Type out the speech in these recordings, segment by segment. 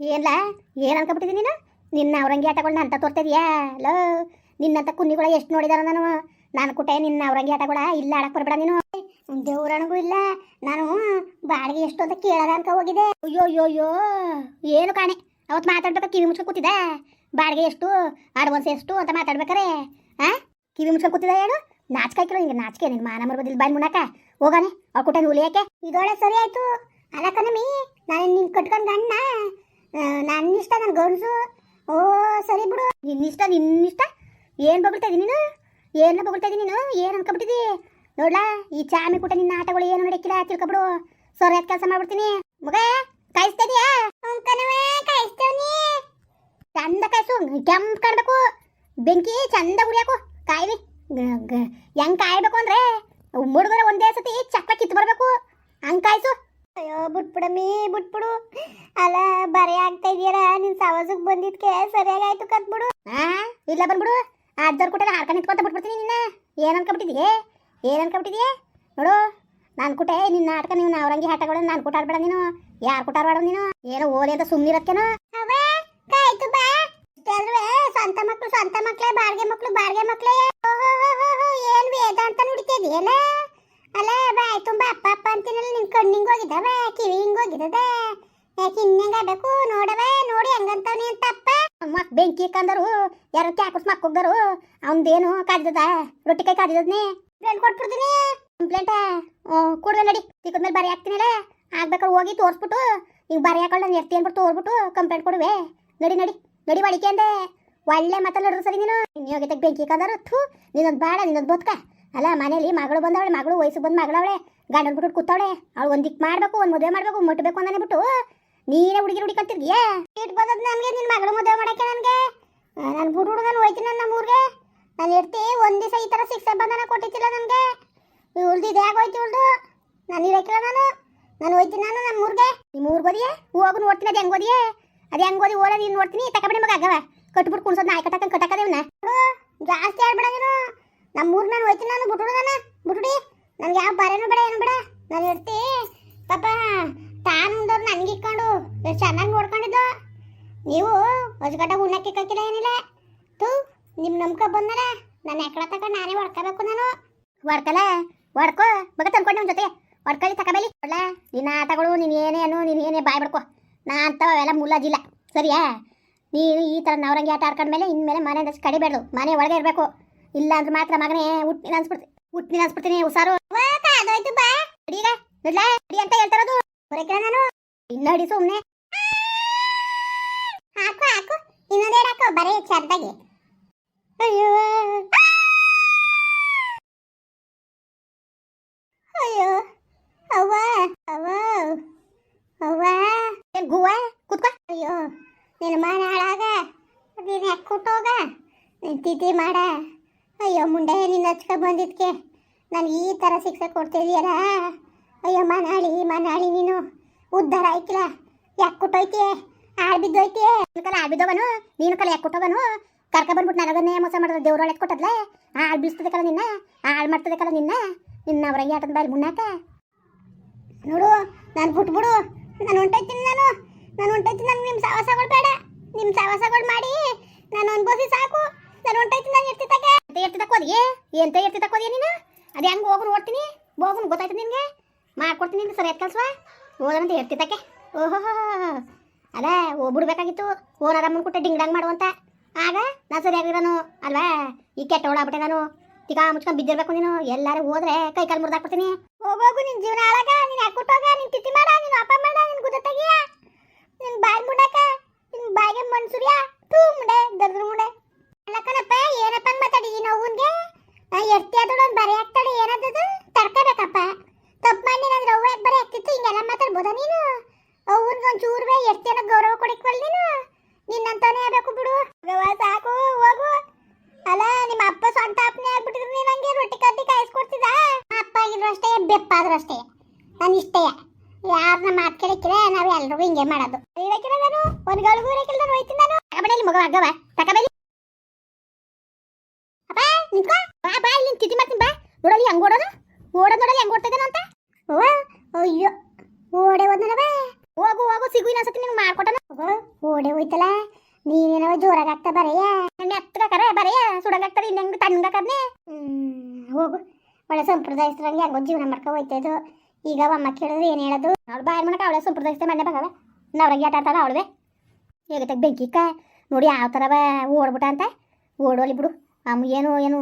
ಏನ್ಲ? ಏನ್ ಅನ್ಕೊಬಿಟ್ಟಿದ್ದೀನಿ ನೀನು? ನಿನ್ನ ಅವರಂಗಿ ಆಟಗಳನ್ನ ಅಂತ ತೋರ್ತಿದೀಯಾ? ಲೋ, ನಿನ್ನಂತ ಕುನ್ನಿಗಳ ಎಷ್ಟು ನೋಡಿದಾರ ನಾನು. ನಾನು ಕುಟೆ ನಿನ್ನ ಅವರಂಗಿ ಆಟಗಳ ಇಲ್ಲ ಆಡಕ್ ಬರಬೇಡ ನೀನು. ದೇವ್ರಣಗೂ ಇಲ್ಲ. ನಾನು ಬಾಡಿಗೆ ಎಷ್ಟು ಅಂತ ಕೇಳದ ಅನ್ಕ ಹೋಗಿದೆ ಅಯ್ಯೋ ಅಯ್ಯೋ ಅಯ್ಯೋ ಏನು ಕಾಣೆ? ಅವತ್ತು ಮಾತಾಡ್ಬೇಕು? ಕಿವಿ ಮುಚ್ಕೊಂಡು ಕೂತಿದ್ದೆ ಬಾಡಿಗೆ ಎಷ್ಟು? ಅಡ್ವಾನ್ಸ್ ಎಷ್ಟು ಅಂತ ಮಾತಾಡ್ಬೇಕಾರೆ? ಆ? ಕಿವಿ ಮುಚ್ಕೊಂಡು ಕೂತಿದ್ದೆ ಹೇಳು? ನಾಚಿಕೆ ಹಾಕಿರೋ ಹಿಂಗೆ ನಾಚಿಕೆ. ನಿನ್ನ ಮಾನ ಮರ್ಬೋದಿಲ್ಲ ಬಾಯ್ ಮುನ್ನಾಕ. ಹೋಗಾನೆ ಅವ್ರ ಕುಟೆ ಉಳಿಯಕ್ಕೆ ಇದೊಳೆ ಸರಿ ಆಯ್ತು. ಅಲ್ಲ ಕಣಮಿ, ನಾನು ನಿನ್ನ ಕಟ್ಕೊಂಡು ಗಣ್ಣ ನನ್ನ ಇಷ್ಟ ನನ್ನ ಗಂಡಸು. ಓ ಸರಿ ಬಿಡು. ನಿನ್ನಿಷ್ಟ ನಿನ್ನಿಷ್ಟ ಏನು ಬಗಳ್ತಾ ಇದೀನಿ ನೀನು? ಏನು ಬಗಳ್ತಾ ಇದೀನಿ ನೀನು? ಏನು ಅನ್ಕೊಬಿಟ್ಟಿದಿ ನೋಡ್ಲಾ ಈ ಚಾಮಿ ಕೂಟ ನಿನ್ನ ಆಟಗಳು ಏನು ನಡಕ್ಕಿಲ್ಲ ತಿಳ್ಕೊಬಿಡು. ಸೊರ್ಯಾದ ಕೆಲಸ ಮಾಡ್ಬಿಡ್ತೀನಿ. ಮಗ ಕಾಯಿಸ್ತಾ ಇದೀಯಾ? ಕಾಯಿಸ್ತೇವನಿ ಚಂದ ಕಾಯಿಸು ಕೆಂಪ್ ಕಾಣ್ಬೇಕು. ಬೆಂಕಿ ಚಂದ ಉರಿಯಾಕು. ಕಾಯ್ಲಿ. ಹೆಂಗ್ ಕಾಯ್ಬೇಕು ಅಂದ್ರೆ ಹುಡುಗರು ಒಂದೇ ಸತಿ ಚಕ್ರ ಕಿತ್ತು ಬರ್ಬೇಕು. ಹಂಗ್ ಕಾಯ್ಸು. ಅಯ್ಯೋ ಬಿಟ್ಬಿಡಮ್ಮಿ ಬಿಟ್ಬಿಡು ಅಲ್ಲ ಬರೆ ಆಗ್ತಾ ಇದೆಯಲ್ಲ, ನಿನ್ ಸವಾಸಕ್ ಬಂದಿದ್ಕೆ ಸರಿಯಾಗಾಯ್ತು ಕತ್ಬಿಡು. ಹಾ ಇಲ್ಲ ಬಂದ್ಬಿಡು. ಅಜ್ಜರ್ ಕುಟೆ ಹಾರ್ಕೊಂಡು ನಿಂತ್ಕೊಂತ ಬಿಟ್ಬಿಡ್ತೀನಿ ನಿನ್ನ. ಏನ್ ಅನ್ಕೊಬಿಟ್ಟಿದ್ಯೆ? ಏನ್ ಅನ್ಕೊಬಿಟ್ಟಿದ್ಯೆ? ನೋಡು, ನಾನು ಕುಟೆ ನಿನ್ನ ಆಟಕ ನೀವು ಅವರಂಗಿ ಆಟಗಳು ನಾನು ಕುಟ ಆಡ್ಬೇಡ ನೀನು. ಯಾರು ಕುಟ ಆಡ್ಬೇಡ ನೀನು? ಏನೋ ಓಲೆ ಅಂತ ಸುಮ್ಮನಿರತ್ತೇನೋ ಅವೇ ಕಾಯ್ತು ಬಾ. ಅಲ್ವೇ ಸ್ವಂತ ಮಕ್ಳು, ಸ್ವಂತ ಮಕ್ಕಳೇ ಬಾಡಿಗೆ ಮಕ್ಳು, ಬಾಡಿಗೆ ಮಕ್ಳೇ. ಏನ್ ವೇದ ಅಂತ ನುಡಿತಿದ್ಯಲ್ಲ ಅಲ್ಲ ಬಾಯ್ ತುಂಬಾ ಅಪ್ಪ ಅಪ್ಪ ಅಂತೀನಲ್ಲ ನಿನ್ ಹಿಂಗೆ ಹೋಗಿದ್ದಾವೆ ಕಿವಿ ಹಿಂಗೆ ಹೋಗಿದ್ದದೆ ಯಾಕೆ ಇನ್ನಂಗ ಬೇಕು ನೋಡವೆ, ನೋಡಿ ಹಂಗಂತವನಿ ಅಂತ ಅಪ್ಪ. ಮಕ್ ಬೆಂಕಿ ಕಂದರು ಯಾರು ಕ್ಯಾಕುಸ್ ಮಕ್ ಹೋಗ್ದರು ಅವಂದೇನು ಕಾದಿದ ರೊಟ್ಟಿ ಕೈ ಕಾದಿದ್ದದ್ನಿ? ಕಂಪ್ಲೇಂಟ್ ಕೊಟ್ಬಿಡ್ತೀನಿ. ಕಂಪ್ಲೇಂಟ್? ಕೊಡುವೆ ನಡಿ. ತಿಕ್ಕದ ಮೇಲೆ ಬರಿ ಹಾಕ್ತೀನಿಲ್ಲ ಆಗ್ಬೇಕಾದ್ರೆ ಹೋಗಿ ತೋರಿಸ್ಬಿಟ್ಟು ಈಗ ಬರಿ ಹಾಕೊಂಡು ನಾನು ಎರ್ತಿ ಅಂದ್ಬಿಟ್ಟು ತೋರ್ಬಿಟ್ಟು ಕಂಪ್ಲೇಂಟ್ ಕೊಡುವೆ. ನಡಿ ನಡಿ ನಡಿ ಬಡಿಕೆ ಅಂದೆ. ಒಳ್ಳೆ ಮಾತಲ್ಲ ಸರಿ ನೀನು. ಇನ್ನು ಹೋಗಿದ್ದಾಗ ಬೆಂಕಿ ಕಂದರು ಥೂ ನೀನೊಂದು ಬೇಡ ನೀನೊಂದು ಬದುಕ. ಅಲ್ಲ, ಮನೇಲಿ ಮಗಳು ಬಂದವಳೆ, ಮಗಳು ವಯಸ್ಸು ಬಂದು ಮಗಳವಳೆ, ಗಂಡನ ಬಿಟ್ಟು ಕೂತವಳೆ, ಅವಳು ಒಂದು ದಿಕ್ ಮಾಡ್ಬೇಕು, ಒಂದು ಮದುವೆ ಮಾಡ್ಬೇಕು ಮುಟ್ಟಬೇಕು ಅಂದಾನೆ ಬಿಟ್ಟು ನೀನೇ ಹುಡುಗಿ ಹುಡುಕಂತಿರ್ಗಿಯ ಇಟ್ ಬಂದದ್ ನನಗೆ ನಿನ್ನ ಮಗಳು ಮದುವೆ ಮಾಡಕ್ಕೆ ನನಗೆ. ನಾನು ಬಿಡು ಹುಡುಗನ ಹೋಯ್ತೀನಿ ನನ್ನ ಊರ್ಗೆ ನಾನು ಇರ್ತಿ ಒಂದು ದಿವಸ ಈ ಥರ ಶಿಕ್ಷೆ ಬಂಧನ ಕೊಟ್ಟಿದ್ದಿಲ್ಲ ನನಗೆ. ಉಳ್ದು ಇದ್ಯಾಗ ಹೋಯ್ತಿ ಉಳ್ದು ನಾನು ಇರಕ್ಕಿಲ್ಲ ನಾನು. ನಾನು ಹೋಯ್ತೀನಿ ನಾನು ನಮ್ಮ ಊರ್ಗೆ ನಿಮ್ಮ ಊರಿಗೆ ಓದಿಯೇ ಹೋಗು ನೋಡ್ತೀನಿ, ಅದು ಹೆಂಗೆ ಓದಿಯೇ ಅದು ಹೆಂಗೆ ಓದಿ ಓಡೋದು ನೀನು ನೋಡ್ತೀನಿ ತಗೊಬಿಡಿ ಮಗ ಆಗವ. ಕಟ್ಬಿಟ್ಟು ಕುಣ್ಸೋದು ನಾಯಿ ಕಟ್ಟಕ್ಕೆ ಕಟ್ಟಕ್ಕದೇವನ ಜಾಸ್ತಿ ಆಡ್ಬೇಡ ನೀನು ನಮ್ಮ ಊರ್ ನಾನು ಹೋಯ್ತೀನಿ ನಾನು ಬಿಟ್ಬಿಡುದನ ಬಿಟ್ಬಿಡಿ ನನ್ಗೆ ಯಾವ ಬರೇನು ಬೇಡ ಏನು ಇರ್ತಿ ಪಾಪ, ತಾನು ನನಗೆ ಇಕ್ಕೊಂಡು ಎಷ್ಟು ಚೆನ್ನಾಗಿ ನೋಡ್ಕೊಂಡಿದ್ದು? ನೀವು ಹೊಸಗಡ್ಡ ಉಣ್ಣಕ್ಕೆ ಕಕ್ಕಿಲ್ಲ ಏನಿಲ್ಲ. ತೂ ನಿಮ್ಮ ನಂಬ್ಕ ಬಂದನ. ನಾನು ಎಕ್ಕಡ ತಕ ನಾನೇ ಹೊಡ್ಕೋಬೇಕು ನಾನು. ಹೊಡ್ಕಲ್ಲ? ಹೊಡ್ಕೋ. ಬಗ್ಗೆ ತಂದ್ಕೊಂಡು ನಿಮ್ಮ ಜೊತೆ. ಹೊಡ್ಕೊಳ್ಳಿ ತಕಬೇಲಿ ಒಳ್ಳ ನಿನ್ನ ಆಟಗಳು, ನೀನು ಏನೇ ನೀನು ಬಾಯ್ ಬಿಡ್ಕೋ. ನಾ ಅಂತವೆಲ್ಲ ಮುಲ್ಲಾಜಿಲ್ಲ ಸರಿಯಾ? ನೀನು ಈ ಥರ ನವರಂಗಿ ಆಟ ಆಡ್ಕೊಂಡ್ಮೇಲೆ ಇನ್ಮೇಲೆ ಮನೆ ಕಡಿಬೇಡ್ದು. ಮನೆ ಒಳಗೆ ಇರಬೇಕು. ಇಲ್ಲ ಅಂದ್ರೆ ಮಾತ್ರ ಮಗನೇ ಹುಟ್ಟಿನ ಅನ್ಸ್ಬಿಡ್ತೀನಿ ಹುಟ್ಟಿನ ಅನ್ಸ್ಬಿಡ್ತೀನಿ, ಹುಷಾರು. ಅಡೀಗ, ನೋಡ್ಲಾ, ಅಡಿ ಅಂತ ಹೇಳ್ತಾರದು ಹೊರಗೆ ನಾನು. ಇನ್ನು ಅಡಿ ಸುಮ್ಮನೆ ಹಾಕು ಹಾಕು. ಇನ್ನೊಂದೇ ಹಾಕು. ಬರೀ ಚರ್ದಾಗಿ. ಅಯ್ಯೋ. ಅಯ್ಯೋ. ಅವ್ವ ಅವ್ವ ಅವ್ವ. ಏನ್ ಗುವ್ವ? ಕುತ್ಕೋ. ಅಯ್ಯೋ. ನಿನ್ನ ಮನೆ ಹಾಳಾಗ. ನೀನು ಯಾಕೆ ಕೊಟ್ಟೋಗ ತಿಥಿ ಮಾಡ. ಅಯ್ಯೋ ಮುಂಡೆ ನಿನ್ನ ಹಚ್ಕ ಬಂದಿದ್ಕೆ. ನಾನು ಈ ಥರ ಶಿಕ್ಷೆ ಕೊಡ್ತಿದೀಯಲ್ಲ ಅಯ್ಯೋ, ಮನಾಳಿ ಮನಾಳಿ ನೀನು. ಉದ್ಧಾರ ಆಯ್ತಿಲ್ಲ ಯಾಕೆ ಕೊಟ್ಟೋಯ್ತಿ ಆಳ್ ಬಿದ್ದೋಯ್ತಿ ನಿನ್ ಕಲ ಆಳ್ ಬಿದ್ದವನು ನೀನು ಕಲ ಯಾಕೆ ಕುಟ್ಟೋವನು ಕರ್ಕ ಬಂದ್ಬಿಟ್ಟು ನನಗನ್ನೇ ಮೋಸ ಮಾಡಿದ್ರೆ ದೇವ್ರ ಒಳಗೆ ಕೊಟ್ಟದ್ಲೆ? ಆಳ್ ಬೀಳ್ಸ್ತದೆ ಕಲ ನಿನ್ನ? ಆಳ್ ಮಾಡ್ತದೆ ಕಲ ನಿನ್ನ? ನಿನ್ನ ಅವರಂಗೆ ಆಟದ ಬಾಯಲ್ಲಿ ಮುನ್ನಾಕ? ನೋಡು, ನಾನು ಬಿಟ್ಬಿಡು. ನಾನು ಹೊಂಟೋಯ್ತೀನಿ ನಾನು. ನಾನು ಹೊಂಟೋಯ್ತೀನಿ ನನಗೆ ನಿಮ್ಮ ಸಾವಾಸಗಳು ಬೇಡ. ನಿಮ್ಮ ಸಾವಾಸಗಳು ಮಾಡಿ. ನಾನು ಅನ್ಬೋಸಿ ಸಾಕು. ನಾನು ಹೊಂಟೋಯ್ತೀನಿ ನಾನು. ಇರ್ತಿದ್ದಾಗೆ ಎಂತ ಇರ್ತಿದ್ದಕ್ಕೋದಿಯೇ ಎಂತ ಇರ್ತಿದ್ದಕ್ಕೋದಿಯೇ ನೀನು? ಅದು ಹೆಂಗೆ ಹೋಗು ಓಡ್ತೀನಿ ಹೋಗು ಗೊತ್ತಾಯ್ತು ನಿನಗೆ? ಮಾಡ್ಕೊಡ್ತೀನಿ ನಿಂಗೆ ಸರಿಯಾದ ಕೆಲಸ? ಹೋದಂತ ತಕ್ಕೆ ಓಹೋ ಅದೇ, ಹೋಗ್ಬಿಡ್ಬೇಕಾಗಿತ್ತು. ಓನ್ ಅಮ್ಮನ ಕೊಟ್ಟೆ ಡಿಂಗ್ ಡಂಗ್ ಮಾಡುವಂತ ಆಗ ನಾ ಸರಿಯಾಗಿರೋನು, ಅಲ್ವಾ? ಈ ಕೆಟ್ಟ ಬಿಟ್ಟೆ ನಾನು. ತಿಕಾ ಮುಚ್ಕೊಂಡು ಬಿದ್ದಿರ್ಬೇಕು ನೀನು. ಎಲ್ಲರೂ ಹೋದ್ರೆ ಕೈ ಕಾಲು ಮುರಿದಾಕ್ಬಿಡ್ತೀನಿ ಹೋಗೋಗು ನಿನ್ ಜೀವನ ಆಳಾಗ ನೀನು ಯಾಕೆ ಕೊಟ್ಟೋಗ ನಿನ್ನ ತಿತ್ತಿ ಮಾಡ, ನೀನು ಅಪ್ಪ ಮಾಡ ನಿನ್ನ ಗುದ್ದ ತೆಗಿಯ. ನಿನ್ ಬಾಯಿ ಮುಡಾಕ. ನಿನ್ನ ಬಾಯಿಗೆ ಮಣ್ಸುರಿಯ ತೂ ಮುಂಡೆ ದರ್ದ್ರ ಮುಂಡೆ. ಅಲ್ಲಕ್ಕನಪ್ಪ ಏನಪ್ಪ ಮಾತಾಡಿದ್ದೀನಿ ನೋವುನ್ಗೆ ಎರ್ತಿ ಒಂದು ಬರೆ ಆಗ್ತಾಳೆ ಏನಾದದು? ತಡ್ಕೋಬೇಕಪ್ಪ ತಪ್ಪು ಮಾಡಿ ಅಂದ್ರೆ ಅವ್ವ ಬರೆ ಆಗ್ತಿತ್ತು, ಹಿಂಗೆಲ್ಲ ಮಾತಾಡ್ಬೋದ ನೀನು? ಅವ್ವನ್ಗೆ ಒಂದು ಬೇ ಎರ್ತಿಯನ್ನ ಗೌರವ ಕೊಡಿಕ್ವಲ್ ನೀನು? ನಿನ್ನಂತಾನೆ ಆಗಬೇಕು ಬಿಡು. ಗವ ಸಾಕು, ಹೋಗು. ಅಲ್ಲ, ನಿಮ್ಮ ಅಪ್ಪ ಸ್ವಂತ ಅಪ್ಪನೇ ಆಗ್ಬಿಟ್ಟಿದ್ರು, ನೀನು ಹಂಗೆ ರೊಟ್ಟಿ ಕದ್ದಿ ಕಾಯಿಸ್ಕೊಡ್ತಿದ್ದ? ಅಪ್ಪ ಆಗಿದ್ರು ಅಷ್ಟೇ ಬೆಪ್ಪಾದ್ರು ಅಷ್ಟೇ. ನಾನು ಇಷ್ಟೇ. ಯಾರನ್ನ ಮಾತು ಕೇಳಿಕ್ಕಿದ್ರೆ ನಾವು ಎಲ್ರಿಗೂ ಹಿಂಗೆ ಮಾಡೋದು. ಇರಕ್ಕಿಲ್ಲ ನಾನು ಒಂದು ಗಳಿಗೂ ಇರಕ್ಕಿಲ್ಲ ನಾನು. ಹೋಯ್ತೀನಿ ನಾನು ತಕಬೇಡಿ ಮಗ ಅಪ್ಪ ನಿಂತ್ಕೋ. ಬಾ ಬಾ, ಇಲ್ಲಿ ತಿಥಿ ಮಾಡ್ತೀನಿ, ಬಾ. ನೋಡಲಿ ಹೆಂಗ್ ಓಡೋದು? ಓಡೋದು ನೋಡಲಿ ಹೆಂಗ್ ಓಡ್ತಿದ್ದಾನ ಅಂತ. ಓ, ಅಯ್ಯೋ. ಓಡೆ ಬಾ ಹೋಗು ಹೋಗು ಸಿಗು ಇನ್ನೊಂದ್ಸತಿ ನಿಂಗೆ ಮಾಡ್ಕೊಟ್ಟನ. ಓಡೆ ಹೋಯ್ತಲ್ಲ. ನೀನೇನವ ಜೋರಾಗ ಆಗ್ತಾ ಬರೆಯ? ನನ್ನ ಎತ್ತಗಾಕರ ಬರೆಯ. ಸುಡಂಗಾಗ್ತದೆ, ಇನ್ನು ಹೆಂಗೆ ತಣ್ಣಗಾಕದ್ನೆ ಹೋಗು. ಒಳ್ಳೆ ಸಂಪ್ರದಾಯಸ್ಥರಂಗೆ ಹೆಂಗೋ ಜೀವನ ಮಾಡ್ಕೊ ಹೋಯ್ತದು ಈಗ ಅಮ್ಮ ಕೇಳಿದ್ರೆ, ಏನು ಹೇಳೋದು? ಅವಳು ಬಾಯ್ ಮಾಡಕ ಅವಳೆ ಸಂಪ್ರದಾಯಸ್ಥ ಮನೆ ಬಗವೆ ನವ್ರಂಗೆ ಆಟ ಆಡ್ತಾಳ ಅವಳವೆ ತೆಗ್ ಬೆಂಕಿಕ್ಕ ನೋಡಿ ಯಾವ ಥರ ಓಡ್ಬಿಟ್ಟ ಅಂತ. ಓಡೋಲಿ ಬಿಡು. ಏನು ಏನು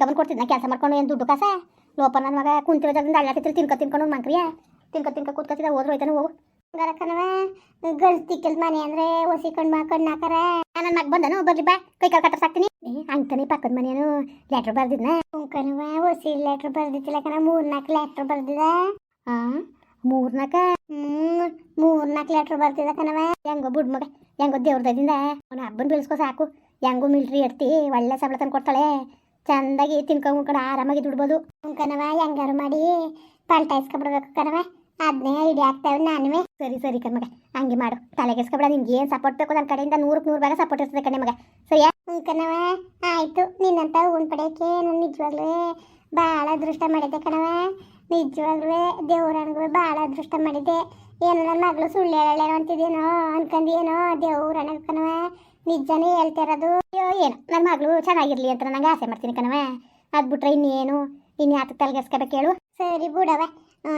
ಕಬನ್ ಕೊಡ್ತಿದ್ನ? ಕೆಲಸ ಮಾಡ್ಕೊಂಡು ಏನು ದುಡ್ಡು ಕಾಸೆ? ಲೋಪ ನನ್ನ ಮಗ ಕುಂತಿರೋದ್ರಿಂದ ಜಾಗದಿಂದ ಅಳ್ಳಾಕತ್ತಿರಿ ತಿನ್ಕೊ ತಿನ್ಕೊಂಡು ಮಂಕ್ರಿಯ. ತಿನ್ಕ, ತಿನ್ಕೊ ಕೂತ್ಕೊತಿದ್ದ, ಹೋದ್ರು ಹೋಯ್ತಾನೆ, ಹೋಗು. ಗರಕನವ ಗಲ್ಸ್ ಕೆಲ್ ಮನೆ ಅಂದ್ರೆ ಒಸಿ ಕಣ್ಣು ಕಣ್ಣು ಹಾಕರ. ನನ್ನ ಮಗ ಬಂದನು, ಬರ್ಲಿ ಬಾ, ಕೈ ಕಾಲು ಕಟ್ಟ ಸಾಕ್ತೀನಿ. ಅಂತಾನೆ ಪಕ್ಕದ ಮನೆಯನು ಲೆಟ್ರ್ ಬರ್ದಿದ್ನ? ಕಣವ ಒಸಿ ಲೆಟ್ರ್ ಬರ್ದಿತ್ತಿಲ್ಲ ಕಣ ಮೂರ್ನಾಲ್ಕು ಲೆಟ್ರ್ ಬರ್ದಿದ. ಹಾ ಮೂರ್ನಾಲ್ಕ ಹ್ಮ್ ಮೂರ್ನಾಲ್ಕು ಲೆಟ್ರ್ ಬರ್ತಿದ ಕಣವ ಹೆಂಗೋ ಬುಡ್ ಮಗ, ಹೆಂಗೋ ದೇವ್ರದಿಂದ ಅವನ ಹಬ್ಬನ ಬೆಳೆಸ್ಕೊ ಸಾಕು. ಹೆಂಗೋ ಮಿಲ್ಟ್ರಿ ಎಡ್ತಿ ಒಳ್ಳೆ ಸಂಬಳ ತಂದು ಕೊಡ್ತಾಳೆ. ಚಂದಾಗಿ ತಿನ್ಕೊಂಡು ಉಣ್ಕೊಂಡು ಆರಾಮಾಗಿ ದುಡ್ಬೋದು. ಕಣವ ಹೆಂಗಾರು ಮಾಡಿ ಪಲ್ಟಾಯಿಸ್ಕೊಬಿಡ್ಬೇಕು ಕಣವ ಅದನ್ನೇ ಇಡಿ ಆಗ್ತಾವೆ ನಾನುವೆ. ಸರಿ ಸರಿ ಕಣ್ಮಗ ಹಂಗೆ ಮಾಡು. ತಲೆಗೆಸ್ಕೊಬಿಡ ನಿನ್ಗೆ ಏನು ಸಪೋರ್ಟ್ ಬೇಕು ನನ್ನ ಕಡೆಯಿಂದ ನೂರಕ್ಕೆ ನೂರು ಭಾಗ ಸಪೋರ್ಟ್ ಇರ್ತದೆ ಕಣೆ ಮಗ. ಸರಿಯಾ ಕಣವ ಆಯಿತು. ನಿನ್ನಂತ ಹೂನ್ ಪಡೆಯೋಕೆ ನಾನು ನಿಜವಾಗ್ಲೇ ಭಾಳ ಅದೃಷ್ಟ ಮಾಡಿದ್ದೆ ಕಣವ ನಿಜವಾಗ್ಲೂ ದೇವ್ರನಿಗೂ ಭಾಳ ಅದೃಷ್ಟ ಮಾಡಿದ್ದೆ. ಏನೋ ನನ್ನ ಮಗಳು ಸುಳ್ಳು ಹೇಳೇನೋ ಅಂತಿದೇನೋ ಅನ್ಕಂದೇನೋ ದೇವ್ರನ ಕಣವ ನಿಜನೇ ಹೇಳ್ತಿರೋದು ಅಯ್ಯೋ ಏನು ನನ್ನ ಮಗಳು ಚೆನ್ನಾಗಿರ್ಲಿ ಅಂತ ನನಗೆ ಆಸೆ ಮಾಡ್ತೀನಿ ಕಣವ ಅದು ಬಿಟ್ರೆ ಇನ್ನೇನು? ಇನ್ನು ಯಾತಕ್ಕೆ ತಲೆಗೆಸ್ಕೋಬೇಕು ಹೇಳು? ಸರಿ ಬಿಡವ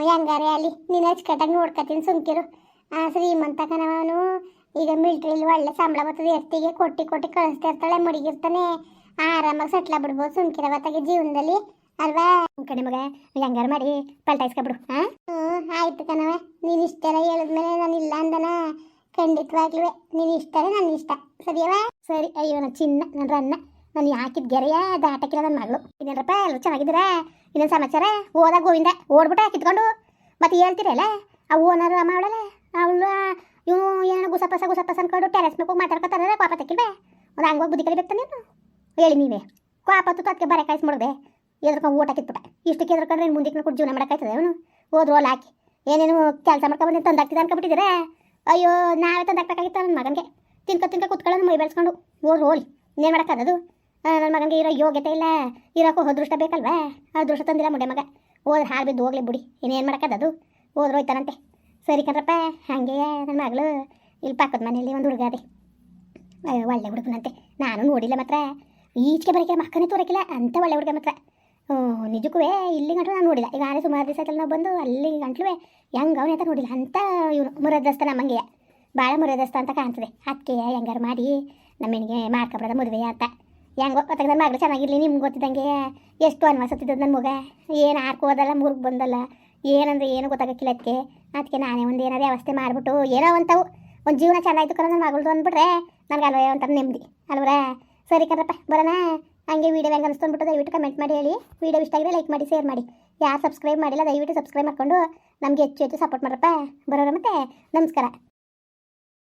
ಹೆಂಗಾರೆ ಅಲ್ಲಿ? ನೀನು ಅಚ್ಚುಕಟ್ಟಾಗಿ ನೋಡ್ಕೊತೀನಿ ಸುಮ್ಕಿರು. ಶ್ರೀಮಂತ ಕಣವನು ಈಗ ಮಿಲ್ಟ್ರಿಲಿ ಒಳ್ಳೆ ಸಂಬಳ ಬರ್ತದೆ, ಎತ್ತಿಗೆ ಕೊಟ್ಟಿ ಕೊಟ್ಟಿ ಕಳಿಸ್ತಾ ಇರ್ತಾಳೆ, ಮುಡಿಗಿರ್ತಾನೆ. ಆರಾಮಾಗಿ ಸೆಟ್ಲ ಬಿಡ್ಬೋದು ಸುಮ್ಕಿರವತ್ತಾಗೆ ಜೀವನದಲ್ಲಿ. ಅಲ್ವಾ? ಕಡೆ ಮಗ ಹೆಂಗಾರು ಮಾಡಿ, ಪಲ್ಟಾಯಿಸ್ಕೊಬಿಡು ಹಾಂ ಹ್ಞೂ ಆಯ್ತು ಕಣವ ನೀನು ಇಷ್ಟೆಲ್ಲ ಹೇಳಿದ್ಮೇಲೆ ನಾನು ಇಲ್ಲ ಅಂದನ? ಖಂಡಿತವಾಗ್ಲೂ ನೀನು ಇಷ್ಟನೇ ನನ್ನ ಇಷ್ಟ. ಸರಿಯವಾ ಸರಿ, ಅಯ್ಯೋ, ನನ್ನ ಚಿನ್ನ, ನನ್ನ ರನ್ನ ನಾನು ಹಾಕಿದ ಗೆರೆಯ ದಾಟಕ್ಕಿಲ್ಲ ನನ್ನ ಮಗಳು. ಇನ್ನೇನಪ್ಪ ಎಲ್ಲರೂ ಚೆನ್ನಾಗಿದ್ದೀರಾ? ಇನ್ನೊಂದು ಸಮಾಚಾರ? ಓದ ಗೋವಿಂದ ಓಡ್ಬಿಟ್ಟ ಕಿತ್ಕೊಂಡು. ಮತ್ತೆ ಹೇಳ್ತೀರಲ್ಲ ಆ ಓನರ್, ಅಮ್ಮ ಅವಳಲ್ಲ? ಅವಳು ಇವು ಏನೋ ಗುಸಪಸ ಗುಸಪಸ ಅನ್ಕೊಂಡು ಟೆರೆಸ್ ಮೇಲೆ ಹೋಗಿ ಮಾತಾಡ್ಕೊತಾರೆ ಕೋಪ ತೆಕ್ಕಿಲ್ವೇ? ಒಂದು ಹಂಗೋಗಿ ಬುದ್ಧಿ ಕಲಿಬೇಕು ನೀನು ಹೇಳಿ ನೀವೇ. ಪಾಪತ್ತು ಅದಕ್ಕೆ ಬರೆ ಮಾಡಿದೆ ಎದ್ರಕೊಂಡು ಊಟ ಕಿತ್ಬಿಟ್ಟ. ಇಷ್ಟಕ್ಕೆ ಎದ್ರಕೊಂಡ್ರೆ ಮುಂದಕ್ಕೆ ಕೊಟ್ಟು ಜೀವನ ಮಾಡೋಕ್ಕಾಯ್ತದೆ ಅವನು ಹೋದ್ರು ಹಾಕಿ. ಏನೇನು ಕೆಲಸ ಮಾಡ್ಕೊಬಂದು ತಂದಾಗ್ತಿದೆ ಅನ್ಕೊಬಿಟ್ಟಿದ್ದೀರಾ ಅಯ್ಯೋ, ನಾವೇ ತಂದಾಕ್ಬೇಕಾಗಿತ್ತು ನನ್ನ ಮಗನಿಗೆ. ತಿನ್ಕೊ ತಿನ್ಕೊ ಕುತ್ಕೊಳ್ಳೋದು ಮೈ ಬೆಳೆಸ್ಕೊಂಡು. ಹೋದ್ರು ಹೋಲಿ, ಇನ್ನೇನು ಮಾಡೋಕ್ಕದು ನನ್ನ ಮಗನಿಗೆ ಇರೋ ಯೋಗ್ಯತೆ ಇಲ್ಲ. ಇರೋಕ್ಕೂ ಅದೃಷ್ಟ ಬೇಕಲ್ವಾ? ಅದೃಷ್ಟ ತಂದಿಲ್ಲ ಮುಂಡೆ ಮಗ. ಹೋದ್ರೆ ಹಾಳು ಬಿದ್ದು ಹೋಗ್ಲಿ ಬಿಡಿ. ಇನ್ನೇನು ಮಾಡೋಕ್ಕದು ಹೋದ್ರೋಯ್ತಾನಂತೆ ಸರಿ ಕಣ್ರಪ್ಪ, ಹಾಗೆ ನನ್ನ ಮಗಳು ಇಲ್ಲಿ ಪಕ್ಕದ ಮನೆಯಲ್ಲಿ ಒಂದು ಹುಡುಗ ಅದೇ. ಒಳ್ಳೆ ಹುಡುಗನಂತೆ. ನಾನು ನೋಡಿಲ್ಲ ಮಾತ್ರ. ಈಚೆಗೆ ಬರೋಕೆ ಮಕ್ಕನೇ ತೋರಕಿಲ್ಲ. ಅಂತ ಒಳ್ಳೆ ಹುಡುಗ ಮಾತ್ರ. ನಿಜಕ್ಕೂ ಇಲ್ಲಿ ಗಂಟಲು ನಾನು ನೋಡಿಲ್ಲ. ಈಗ ಆರೆ ಸುಮಾರು ದಿವಸ ನಾವು ಬಂದು, ಅಲ್ಲಿ ಗಂಟಲು ಹೆಂಗೆ ಅವನೇ ಅಂತ ನೋಡಿಲ್ಲ. ಅಂತ ಇವನು ಮುರದಸ್ತ ನಮ್ಮಂಗೆಯ. ಭಾಳ ಮುರದಸ್ತ ಅಂತ ಕಾಣ್ತದೆ. ಅದಕ್ಕೆ ಹೆಂಗಾರು ಮಾಡಿ ನಮ್ಮನಿಗೆ ಮಾಡ್ಕೊಬಿಡೋದ ಮದುವೆ ಅಂತ. ಹೆಂಗೋ ಗೊತ್ತಾಗ ನನ್ನ ಮಗಳು ಚೆನ್ನಾಗಿರಲಿ, ನಿಮ್ಗೆ ಗೊತ್ತಿದ್ದಂಗೆ ಎಷ್ಟು ಅನ್ವಸತ್ತಿದ್ದು ನನ್ನ ಮಗ. ಏನು ಹಾಕೋದಲ್ಲ ಮೂರ್ಗೆ ಬಂದಲ್ಲ. ಏನಂದ್ರೆ ಏನು ಗೊತ್ತಾಗಕ್ಕಿಲ್ಲ ಅದಕ್ಕೆ ಅದಕ್ಕೆ ನಾನೇ ಒಂದು ಏನಾದ್ರು ವ್ಯವಸ್ಥೆ ಮಾಡಿಬಿಟ್ಟು, ಏನೋ ಅಂತವು ಒಂದು ಜೀವನ ಚೆನ್ನಾಗಿತ್ತು ಕರ ನನ್ನ ಮಗಳದು ಅಂದ್ಬಿಟ್ರೆ, ನನಗೆ ಅಲ್ವೇ ಒಂಥರ ನೆಮ್ಮದಿ. ಅಲ್ವರ? ಸರಿ ಕರಪ್ಪ ಬರೋಣ. ಹಂಗೆ ವೀಡಿಯೋ ಹೆಂಗೆ ಅನಿಸ್ಕೊಂಡ್ಬಿಟ್ಟು ದಯವಿಟ್ಟು ಕಮೆಂಟ್ ಮಾಡಿ ಹೇಳಿ. ವೀಡಿಯೋ ಇಷ್ಟ ಆಗಿದ್ರೆ ಲೈಕ್ ಮಾಡಿ ಶೇರ್ ಮಾಡಿ. ಯಾರು ಸಬ್ಸ್ಕ್ರೈಬ್ ಮಾಡಿಲ್ಲ, ದಯವಿಟ್ಟು ಸಬ್ಸ್ಕ್ರೈಬ್ ಮಾಡಿಕೊಂಡು ನಮಗೆ ಹೆಚ್ಚು ಹೆಚ್ಚು ಸಪೋರ್ಟ್ ಮಾಡ್ರಪ್ಪ. ಬರೋರ ಮತ್ತೆ, ನಮಸ್ಕಾರ.